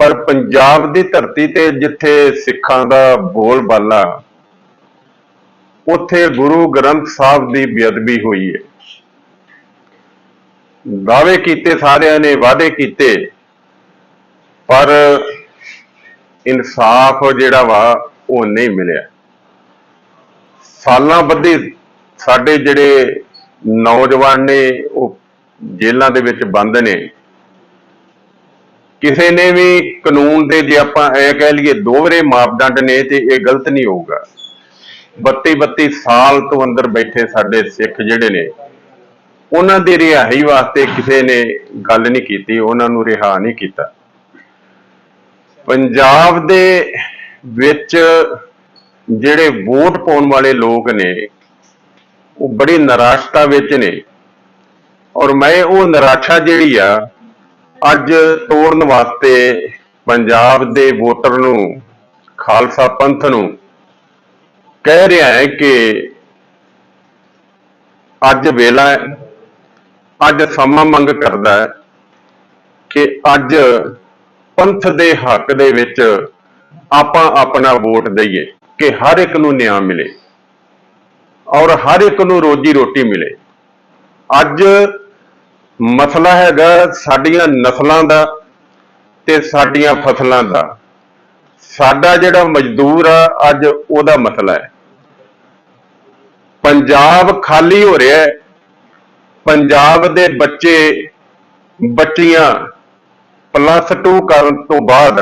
ਪਰ ਪੰਜਾਬ ਦੀ ਧਰਤੀ ਤੇ ਜਿੱਥੇ ਸਿੱਖਾਂ ਦਾ ਬੋਲ ਬਾਲਾ, ਉੱਥੇ ਗੁਰੂ ਗ੍ਰੰਥ ਸਾਹਿਬ ਦੀ ਬੇਅਦਬੀ ਹੋਈ ਹੈ। ਦਾਅਵੇ ਕੀਤੇ ਸਾਰਿਆਂ ਨੇ, ਵਾਅਦੇ ਕੀਤੇ, ਪਰ ਇਨਸਾਫ ਜਿਹੜਾ ਵਾ, ਉਹ ਨਹੀਂ ਮਿਲਿਆ। ਸਾਲਾਂ ਬੱਧੀ ਸਾਡੇ ਜਿਹੜੇ ਨੌਜਵਾਨ ਨੇ, ਉਹ ਜੇਲ੍ਹਾਂ ਦੇ ਵਿੱਚ ਬੰਦ ਨੇ। ਕਿਸੇ ਨੇ ਵੀ ਕਾਨੂੰਨ ਦੇ ਜੇ ਆਪਾਂ ਇਹ ਕਹਿ ਲਈਏ ਦੋਹਰੇ ਮਾਪਦੰਡ ਨੇ ਤੇ ਇਹ ਗਲਤ ਨਹੀਂ ਹੋਊਗਾ। 32 32 ਸਾਲ ਤੋਂ ਅੰਦਰ ਬੈਠੇ ਸਾਡੇ ਸਿੱਖ ਜਿਹੜੇ ਨੇ, ਉਹਨਾਂ ਦੀ ਰਿਹਾਈ ਵਾਸਤੇ ਕਿਸੇ ਨੇ ਗੱਲ ਨਹੀਂ ਕੀਤੀ, ਉਹਨਾਂ ਨੂੰ ਰਿਹਾ ਨਹੀਂ ਕੀਤਾ। ਪੰਜਾਬ ਦੇ ਵਿੱਚ ਜਿਹੜੇ ਵੋਟ ਪਾਉਣ ਵਾਲੇ ਲੋਕ ਨੇ, ਉਹ ਬੜੀ ਨਿਰਾਸ਼ਤਾ ਵਿੱਚ ਨੇ। ਔਰ ਮੈਂ ਉਹ ਨਿਰਾਸ਼ਾ ਜਿਹੜੀ ਆ ਅੱਜ ਤੋੜਨ ਵਾਸਤੇ ਪੰਜਾਬ ਦੇ ਵੋਟਰ ਨੂੰ, ਖਾਲਸਾ ਪੰਥ ਨੂੰ ਕਹਿ ਰਿਹਾ ਹੈ ਕਿ ਅੱਜ ਵੇਲਾ ਹੈ, ਅੱਜ ਸਮਾਂ ਮੰਗ ਕਰਦਾ ਹੈ ਕਿ ਅੱਜ ਪੰਥ ਦੇ ਹੱਕ ਦੇ ਵਿੱਚ ਆਪਾਂ ਆਪਣਾ ਵੋਟ ਦਈਏ, ਕਿ ਹਰ ਇੱਕ ਨੂੰ ਨਿਆਂ ਮਿਲੇ ਔਰ ਹਰ ਇੱਕ ਨੂੰ ਰੋਜੀ ਰੋਟੀ ਮਿਲੇ। ਅੱਜ ਮਸਲਾ ਹੈਗਾ ਸਾਡੀਆਂ ਨਸਲਾਂ ਦਾ ਤੇ ਸਾਡੀਆਂ ਫਸਲਾਂ ਦਾ। ਸਾਡਾ ਜਿਹੜਾ ਮਜ਼ਦੂਰ ਆ, ਅੱਜ ਉਹਦਾ ਮਸਲਾ ਹੈ। ਪੰਜਾਬ ਖਾਲੀ ਹੋ ਰਿਹਾ ਹੈ। ਪੰਜਾਬ ਦੇ ਬੱਚੇ, ਬੱਚੀਆਂ ਪਲੱਸ 2 ਕਰਨ ਤੋਂ ਬਾਅਦ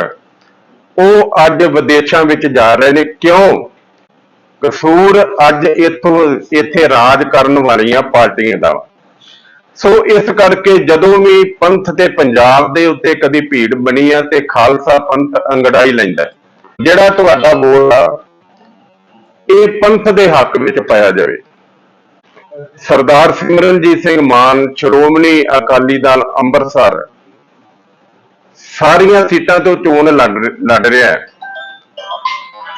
ਉਹ ਅੱਜ ਵਿਦੇਸ਼ਾਂ ਵਿੱਚ ਜਾ ਰਹੇ ਨੇ। ਕਿਉਂ? ਕਸੂਰ ਅੱਜ ਇੱਥੋਂ, ਇੱਥੇ ਰਾਜ ਕਰਨ ਵਾਲੀਆਂ ਪਾਰਟੀਆਂ ਦਾ ਸੋ ਇਸ ਕਰਕੇ ਜਦੋਂ ਵੀ ਪੰਥ ਤੇ ਪੰਜਾਬ ਦੇ ਉੱਤੇ ਕਦੀ ਭੀੜ ਬਣੀ ਆ ਤੇ ਖਾਲਸਾ ਪੰਥ ਅੰਗੜਾਈ ਲੈਂਦਾ ਜਿਹੜਾ ਤੁਹਾਡਾ ਬੋਲ ਆ, ਇਹ ਪੰਥ ਦੇ ਹੱਕ ਵਿੱਚ ਪਾਇਆ ਜਾਵੇ। ਸਰਦਾਰ ਸਿਮਰਨਜੀਤ ਸਿੰਘ ਮਾਨ, ਸ਼੍ਰੋਮਣੀ ਅਕਾਲੀ ਦਲ ਅੰਮ੍ਰਿਤਸਰ, ਸਾਰੀਆਂ ਸੀਟਾਂ ਤੋਂ ਚੋਣ ਲੜ ਲੜ ਰਿਹਾ ਹੈ।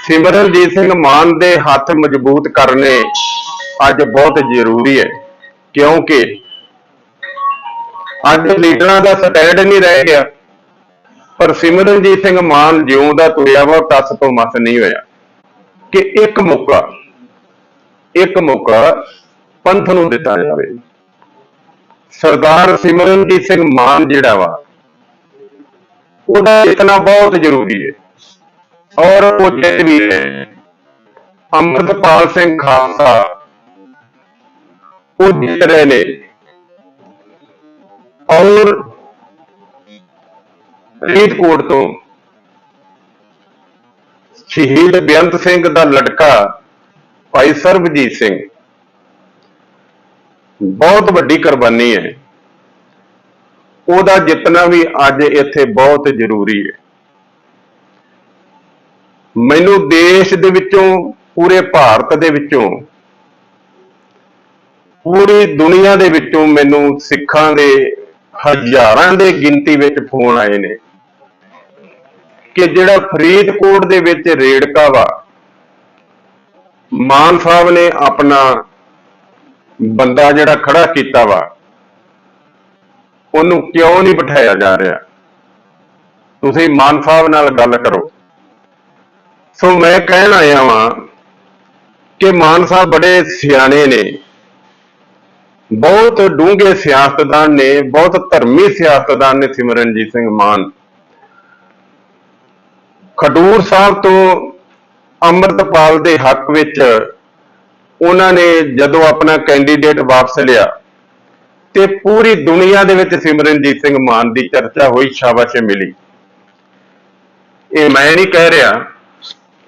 ਸਿਮਰਨਜੀਤ ਸਿੰਘ ਮਾਨ ਦੇ ਹੱਥ ਮਜ਼ਬੂਤ ਕਰਨੇ ਅੱਜ ਬਹੁਤ ਜ਼ਰੂਰੀ ਹੈ, ਕਿਉਂਕਿ ਅੱਜ ਲੀਡਰਾਂ ਦਾ ਸਟੈਂਡ ਨਹੀਂ ਰਹਿ ਗਿਆ। ਪਰ ਸਿਮਰਨਜੀਤ ਸਿੰਘ ਮਾਨ ਜਿਉਂ ਤੁਰਿਆ ਵਾ ਟੱਸ ਤੋਂ ਮਸ ਨਹੀਂ ਹੋਇਆ। ਕਿ ਇੱਕ ਮੌਕਾ ਇੱਕ ਮੌਕਾ ਪੰਥ ਨੂੰ ਦਿੱਤਾ ਜਾਵੇ। ਸਰਦਾਰ ਸਿਮਰਨਜੀਤ ਸਿੰਘ ਮਾਨ ਜਿਹੜਾ ਵਾ, ਉਹਦਾ ਜਿੱਤਣਾ ਬਹੁਤ ਜ਼ਰੂਰੀ ਹੈ। ਔਰ ਉਹ ਜਿੱਤ ਵੀ ਹੈ। ਅੰਮ੍ਰਿਤਪਾਲ ਸਿੰਘ ਖਾਲਸਾ, ਉਹ ਜਿੱਤ ਰਹੇ ਨੇ। ਔਰ ਫਰੀਦਕੋਟ ਤੋਂ ਸ਼ਹੀਦ ਬੇਅੰਤ ਸਿੰਘ ਦਾ ਲੜਕਾ ਭਾਈ ਸਰਬਜੀਤ ਸਿੰਘ। ਬਹੁਤ ਵੱਡੀ ਕੁਰਬਾਨੀ ਹੈ। ਉਹਦਾ ਜਿੱਤਣਾ ਵੀ ਅੱਜ ਇੱਥੇ ਬਹੁਤ ਜ਼ਰੂਰੀ ਹੈ। ਮੈਨੂੰ ਦੇਸ਼ ਦੇ ਵਿੱਚੋਂ, ਪੂਰੇ ਭਾਰਤ ਦੇ ਵਿੱਚੋਂ, ਪੂਰੀ ਦੁਨੀਆ ਦੇ ਵਿੱਚੋਂ ਮੈਨੂੰ ਸਿੱਖਾਂ ਦੇ ਹਜ਼ਾਰਾਂ ਦੇ ਗਿਣਤੀ ਵਿੱਚ ਫੋਨ ਆਏ ਨੇ ਕਿ ਜਿਹੜਾ ਫਰੀਦਕੋਟ ਦੇ ਵਿੱਚ ਰੇੜਕਾ ਵਾ, ਮਾਨ ਸਾਹਿਬ ਨੇ ਆਪਣਾ ਬੰਦਾ ਜਿਹੜਾ ਖੜਾ ਕੀਤਾ ਵਾ, ਉਹਨੂੰ ਕਿਉਂ ਨਹੀਂ ਬਿਠਾਇਆ ਜਾ ਰਿਹਾ? ਤੁਸੀਂ ਮਾਨ ਸਾਹਿਬ ਨਾਲ ਗੱਲ ਕਰੋ। ਸੋ ਮੈਂ ਕਹਿਣ ਆਇਆ ਵਾਂ ਕਿ ਮਾਨ ਸਾਹਿਬ ਬੜੇ ਸਿਆਣੇ ਨੇ। ਬਹੁਤ ਡੂੰਘੇ ਸਿਆਸਤਦਾਨ ਨੇ, ਬਹੁਤ ਧਰਮੀ ਸਿਆਸਤਦਾਨ ਨੇ ਸਿਮਰਨਜੀਤ ਸਿੰਘ ਮਾਨ। ਖਡੂਰ ਸਾਹਿਬ ਤੋਂ ਅੰਮ੍ਰਿਤਪਾਲ ਦੇ ਹੱਕ ਵਿੱਚ ਉਹਨਾਂ ਨੇ ਜਦੋਂ ਆਪਣਾ ਕੈਂਡੀਡੇਟ ਵਾਪਸ ਲਿਆ ਤੇ ਪੂਰੀ ਦੁਨੀਆ ਦੇ ਵਿੱਚ ਸਿਮਰਨਜੀਤ ਸਿੰਘ ਮਾਨ ਦੀ ਚਰਚਾ ਹੋਈ, ਸ਼ਾਬਾਸ਼ ਮਿਲੀ। ਇਹ ਮੈਂ ਨਹੀਂ ਕਹਿ ਰਿਹਾ,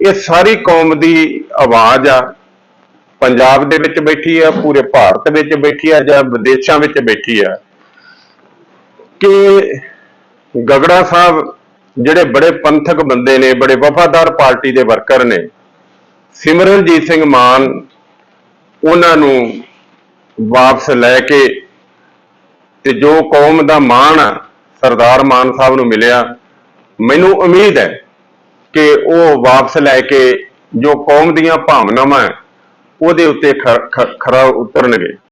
ਇਹ ਸਾਰੀ ਕੌਮ ਦੀ ਆਵਾਜ਼ ਆ। ਪੰਜਾਬ ਦੇ ਵਿੱਚ ਬੈਠੀ ਆ, ਪੂਰੇ ਭਾਰਤ ਵਿੱਚ ਬੈਠੀ ਆ ਜਾਂ ਵਿਦੇਸ਼ਾਂ ਵਿੱਚ ਬੈਠੀ ਆ, ਕਿ ਗਗੜਾ ਸਾਹਿਬ ਜਿਹੜੇ ਬੜੇ ਪੰਥਕ ਬੰਦੇ ਨੇ, ਬੜੇ ਵਫਾਦਾਰ ਪਾਰਟੀ ਦੇ ਵਰਕਰ ਨੇ, ਸਿਮਰਨਜੀਤ ਸਿੰਘ ਮਾਨ ਉਹਨਾਂ ਨੂੰ ਵਾਪਸ ਲੈ ਕੇ ਤੇ ਜੋ ਕੌਮ ਦਾ ਮਾਣ ਆ, ਸਰਦਾਰ ਮਾਨ ਸਾਹਿਬ ਨੂੰ ਮਿਲਿਆ, ਮੈਨੂੰ ਉਮੀਦ ਹੈ ਕਿ ਉਹ ਵਾਪਸ ਲੈ ਕੇ ਜੋ ਕੌਮ ਦੀਆਂ ਭਾਵਨਾਵਾਂ ਉਹਦੇ ਉੱਤੇ ਖਰਾ ਉਤਰਨਗੇ।